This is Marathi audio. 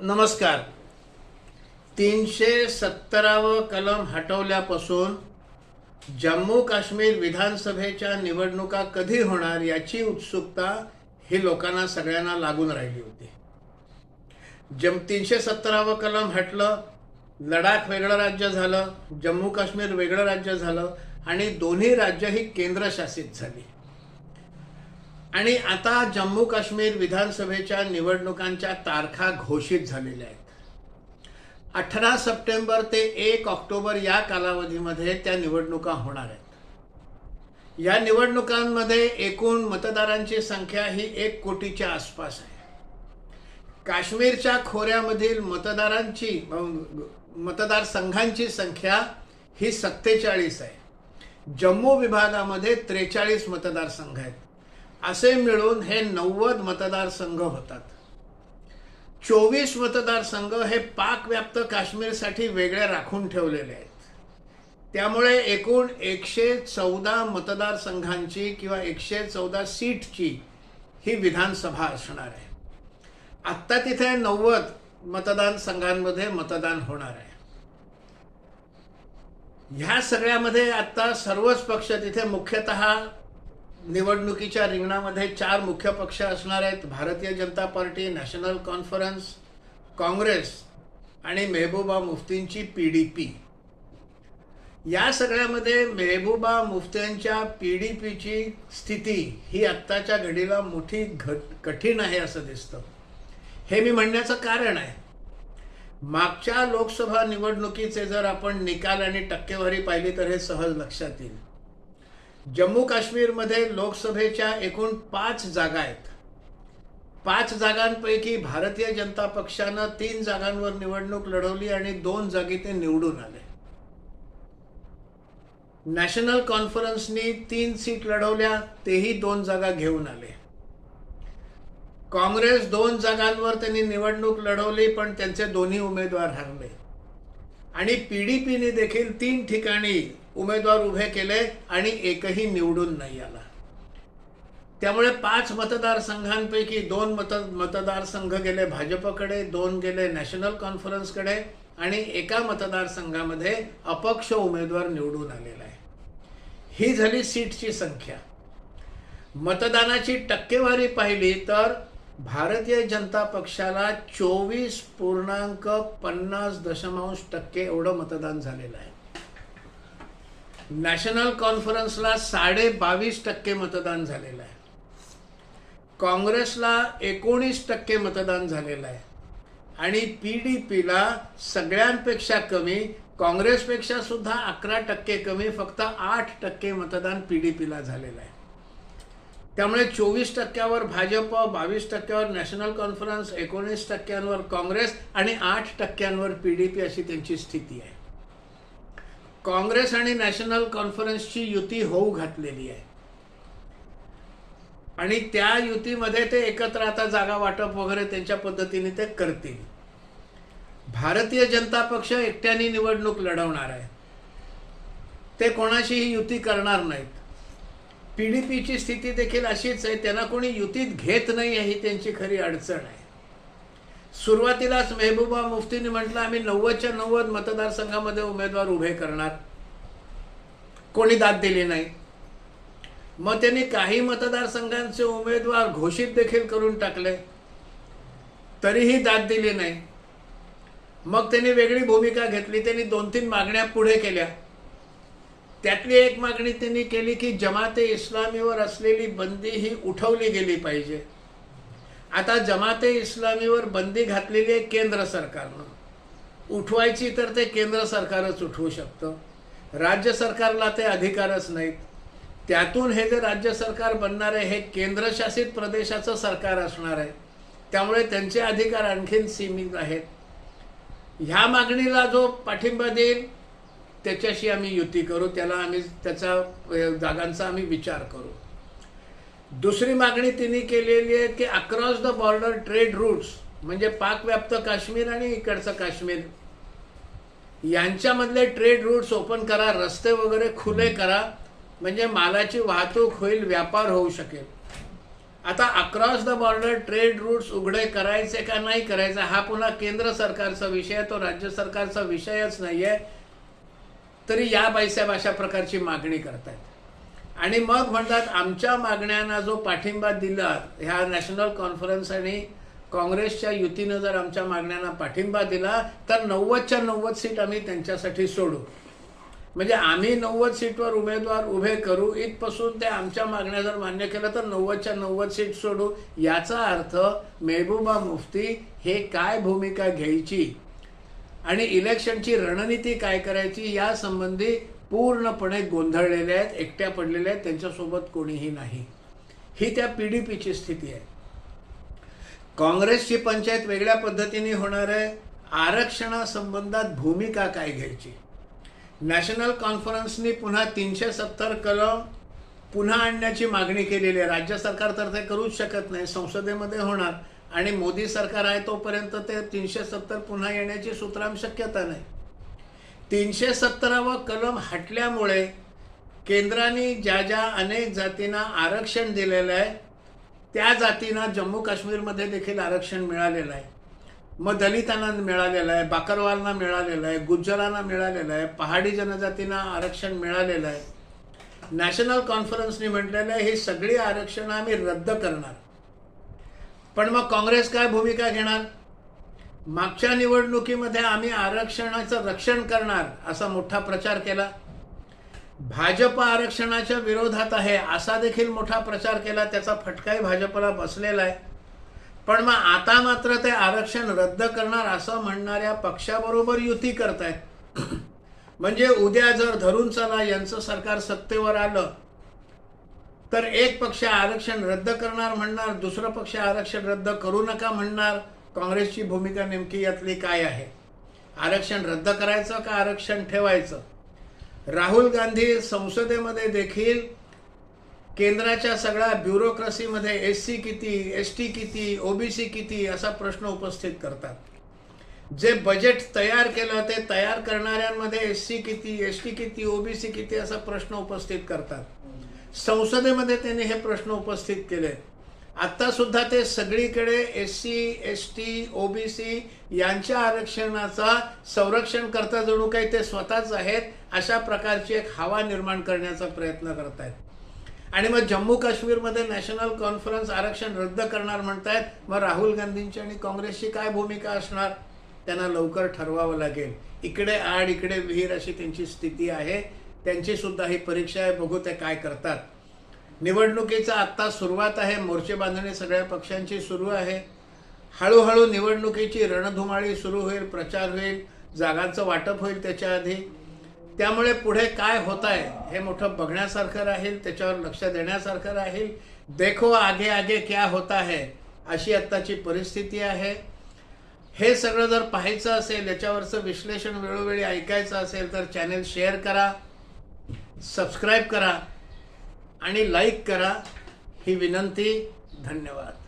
नमस्कार. तीनशे सत्तरावं कलम हटवल्यापासून जम्मू काश्मीर विधानसभेच्या निवडणुका कधी होणार याची उत्सुकता ही लोकांना सगळ्यांना लागून राहिली होती. जम तीनशे सत्तरावं कलम हटलं लडाख वेगळं राज्य झालं जम्मू काश्मीर वेगळं राज्य झालं आणि दोन्ही राज्य ही केंद्रशासित झाली. आणि आता जम्मू काश्मीर विधानसभेच्या निवडणुकांच्या तारखा घोषित झालेल्या आहेत. अठरा सप्टेंबर ते एक ऑक्टोबर या कालावधीमध्ये त्या निवडणुका होणार आहेत. या निवडणुकांमध्ये एकूण मतदारांची संख्या ही एक कोटीच्या आसपास आहे. काश्मीरच्या खोऱ्यामधील मतदारांची मतदारसंघांची संख्या ही सत्तेचाळीस आहे. जम्मू विभागामध्ये त्रेचाळीस मतदारसंघ आहेत. असे मिळून हे नव्वद मतदारसंघ होतात. चोवीस मतदारसंघ हे पाकव्याप्त काश्मीरसाठी वेगळे राखून ठेवलेले आहेत. त्यामुळे एकूण एकशे चौदा मतदारसंघांची किंवा एकशे चौदा सीटची ही विधानसभा असणार आहे. आत्ता तिथे नव्वद मतदान संघांमध्ये मतदान होणार आहे. ह्या सगळ्यामध्ये आत्ता सर्वच पक्ष तिथे मुख्यतः निवडणुकीच्या रिंगणामध्ये चार मुख्य पक्ष असणार आहेत. Bharatiya Janata party national conference Congress आणि मेहबूबा मुफ्तींची पी डी पी. या सगळ्यामध्ये मेहबूबा मुफ्त्यांच्या पी डी पीची स्थिती ही आत्ताच्या घडीला मोठी घट कठीण आहे असं दिसतं. हे मी म्हणण्याचं कारण आहे. मागच्या लोकसभा निवडणुकीचे जर आपण निकाल आणि टक्केवारी पाहिली तर हे सहज लक्षात येईल. जम्मू काश्मीरमध्ये लोकसभेच्या एकूण पाच जागा आहेत. पाच जागांपैकी भारतीय जनता पक्षानं तीन जागांवर निवडणूक लढवली आणि दोन जागी ते निवडून आले. नॅशनल कॉन्फरन्सनी तीन सीट लढवल्या तेही दोन जागा घेऊन आले. काँग्रेस दोन जागांवर त्यांनी निवडणूक लढवली पण त्यांचे दोन्ही उमेदवार हरले. आणि पीडीपीने देखील तीन ठिकाणी उमेदवार उभे केले आणि एकही निवडून नाही आला. त्यामुळे पाच मतदारसंघांपैकी दोन मत मतदारसंघ गेले भाजपकडे दोन गेले नॅशनल कॉन्फरन्सकडे आणि एका मतदारसंघामध्ये अपक्ष उमेदवार निवडून आलेला आहे. ही झाली सीटची संख्या. मतदानाची टक्केवारी पाहिली तर भारतीय जनता पक्षाला चोवीस पूर्णांक पन्नास दशमांश टक्के एवढं मतदान झालेलं आहे. नॅशनल कॉन्फरन्सला साडे बावीस टक्के मतदान झालेलं आहे. काँग्रेसला एकोणीस टक्के मतदान झालेलं आहे. आणि पी डी पीला सगळ्यांपेक्षा कमी काँग्रेसपेक्षा सुद्धा अकरा टक्के कमी फक्त आठ टक्के मतदान पी डी पीला झालेलं आहे. त्यामुळे चोवीस टक्क्यावर भाजप बावीस टक्क्यावर नॅशनल कॉन्फरन्स एकोणीस टक्क्यांवर काँग्रेस आणि आठ टक्क्यांवर पी डी पी अशी त्यांची स्थिती आहे. काँग्रेस आणि नॅशनल कॉन्फरन्सची युती होऊ घातलेली आहे. आणि त्या युतीमध्ये ते एकत्र आता जागा वाटप वगैरे त्यांच्या पद्धतीने ते करतील. भारतीय जनता पक्ष एकट्याने निवडणूक लढवणार आहे. ते कोणाशीही युती करणार नाहीत. पी डी पीची स्थिती देखील अशीच आहे त्यांना कोणी युतीत घेत नाही ही त्यांची खरी अडचण आहे. सुरुवातीलाच मेहबूबा मुफ्तीने म्हटलं आम्ही नव्वदच्या नव्वद मतदारसंघामध्ये उमेदवार उभे करणार. कोणी दाद दिली नाही. मग त्यांनी काही मतदारसंघांचे उमेदवार घोषित देखील करून टाकले. तरीही दाद दिली नाही. मग त्यांनी वेगळी भूमिका घेतली. त्यांनी दोन तीन मागण्या पुढे केल्या. त्यातली एक मागणी त्यांनी केली की जमाते इस्लामीवर असलेली बंदी ही उठवली गेली पाहिजे. आता जमाते इस्लामीवर बंदी घातलेली आहे केंद्र सरकारनं. उठवायची तर ते केंद्र सरकारच उठवू शकतं. राज्य सरकारला ते अधिकारच नाहीत. त्यातून हे जे राज्य सरकार बनणार आहे हे केंद्रशासित प्रदेशाचं सरकार असणार आहे. त्यामुळे त्यांचे अधिकार आणखीन सीमित आहेत. ह्या मागणीला जो पाठिंबा देईल त्याच्याशी आम्ही युती करू. त्याला आम्ही त्याचा जागांचा आम्ही विचार करू. दुसरी मागणी तिने केलेली आहे की across the border trade routes म्हणजे पाकव्याप्त काश्मीर आणि इकडचं काश्मीर यांच्यामधले ट्रेड रूट्स ओपन करा रस्ते वगैरे खुले करा म्हणजे मालाची वाहतूक होईल व्यापार होऊ शकेल. आता across the border trade routes उघडे करायचे का नाही करायचे हा पुन्हा केंद्र सरकारचा विषय तो राज्य सरकारचा विषयच नाही आहे तरी या बाईसाहेब अशा प्रकारची मागणी करतायत. आणि मग म्हणतात आमच्या मागण्यांना जो पाठिंबा दिला ह्या नॅशनल कॉन्फरन्स आणि काँग्रेसच्या युतीनं जर आमच्या मागण्यांना पाठिंबा दिला तर नव्वदच्या नव्वद सीट आम्ही त्यांच्यासाठी सोडू. म्हणजे आम्ही नव्वद सीटवर उमेदवार उभे करू इथपासून ते आमच्या मागण्या जर मान्य केलं तर नव्वदच्या नव्वद सीट सोडू. याचा अर्थ मेहबूबा मुफ्ती हे काय भूमिका घ्यायची? आणि इलेक्शनची रणनीती काय करायची? या संबंधी पूर्णपणे गोंधळलेले आहेत एकट्या पडलेल्या आहेत त्यांच्यासोबत कोणीही नाही. ही त्या पी डी पीची स्थिती आहे. काँग्रेसची पंचायत वेगळ्या पद्धतीने होणार आहे. आरक्षणासंबंधात भूमिका काय घ्यायची? नॅशनल कॉन्फरन्सनी पुन्हा तीनशे सत्तर कलम पुन्हा आणण्याची मागणी केलेली आहे. राज्य सरकार तर ते करूच शकत नाही संसदेमध्ये होणार. आणि मोदी सरकार आहे तोपर्यंत ते तीनशे सत्तर पुन्हा येण्याची सूत्राम शक्यता नाही. तीनशे सत्तरावं कलम हटल्यामुळे केंद्राने ज्या ज्या अनेक जातींना आरक्षण दिलेलं आहे त्या जातींना जम्मू काश्मीरमध्ये देखील आरक्षण मिळालेलं आहे. मग दलितांना मिळालेलं आहे बाकरवालना मिळालेलं आहे गुज्जरांना मिळालेलं आहे पहाडी जनजातींना आरक्षण मिळालेलं आहे. नॅशनल कॉन्फरन्सने म्हटलेलं आहे ही सगळी आरक्षणं आम्ही रद्द करणार. पण मग काँग्रेस काय भूमिका घेणार? मागच्या निवडणुकीमध्ये आम्ही आरक्षणाचं रक्षण करणार असा मोठा प्रचार केला. भाजप आरक्षणाच्या विरोधात आहे असा देखील मोठा प्रचार केला. त्याचा फटकाही भाजपला बसलेला आहे. पण मग आता मात्र ते आरक्षण रद्द करणार असं म्हणणाऱ्या पक्षाबरोबर युती करतायत. म्हणजे उद्या जर धरून चला यांचं सरकार सत्तेवर आलं तर एक पक्ष आरक्षण रद्द करणार म्हणणार दुसरं पक्ष आरक्षण रद्द करू नका म्हणणार काँग्रेसची भूमिका नेमकी यातली काय आहे? आरक्षण रद्द करायचं का आरक्षण ठेवायचं? राहुल गांधी संसदेमध्ये देखील केंद्राच्या सगळ्या ब्युरोक्रेसीमध्ये एस सी किती एस टी किती ओबीसी किती असा प्रश्न उपस्थित करतात. जे बजेट तयार केलं ते तयार करणाऱ्यांमध्ये एस सी किती एस टी किती ओबीसी किती असा प्रश्न उपस्थित करतात. संसदेमध्ये त्यांनी हे प्रश्न उपस्थित केले. आत्तासुद्धा ते सगळीकडे S C S T O B C यांच्या आरक्षणाचा संरक्षण करता जणू काही ते स्वतःच आहेत अशा प्रकारची एक हवा निर्माण करण्याचा प्रयत्न करतायत. आणि मग जम्मू काश्मीरमध्ये नॅशनल कॉन्फरन्स आरक्षण रद्द करणार म्हणतायत मग राहुल गांधींची आणि काँग्रेसची काय भूमिका असणार? त्यांना लवकर ठरवावं लागेल. इकडे आड इकडे विहीर अशी त्यांची स्थिती आहे. त्यांची सुद्धा ही परीक्षा आहे बघू ते काय करतात. निवडणुकीचा आत्ता सुरुवात आहे. मोर्चे बांधणी सगळ्या पक्षांची सुरू आहे. हळूहळू निवडणुकीची रणधुमाळी सुरू होईल प्रचार होईल जागांचं वाटप होईल त्याच्या आधी. त्यामुळे पुढे काय होत आहे हे मोठं बघण्यासारखं राहील त्याच्यावर लक्ष देण्यासारखं राहील. देखो आगे आगे क्या होता है अशी आत्ताची परिस्थिती आहे. हे सगळं जर पाहायचं असेल याच्यावरचं विश्लेषण वेळोवेळी ऐकायचं असेल तर चॅनेल शेअर करा सबस्क्राईब करा. आणि लाईक करा. ही विनंती धन्यवाद.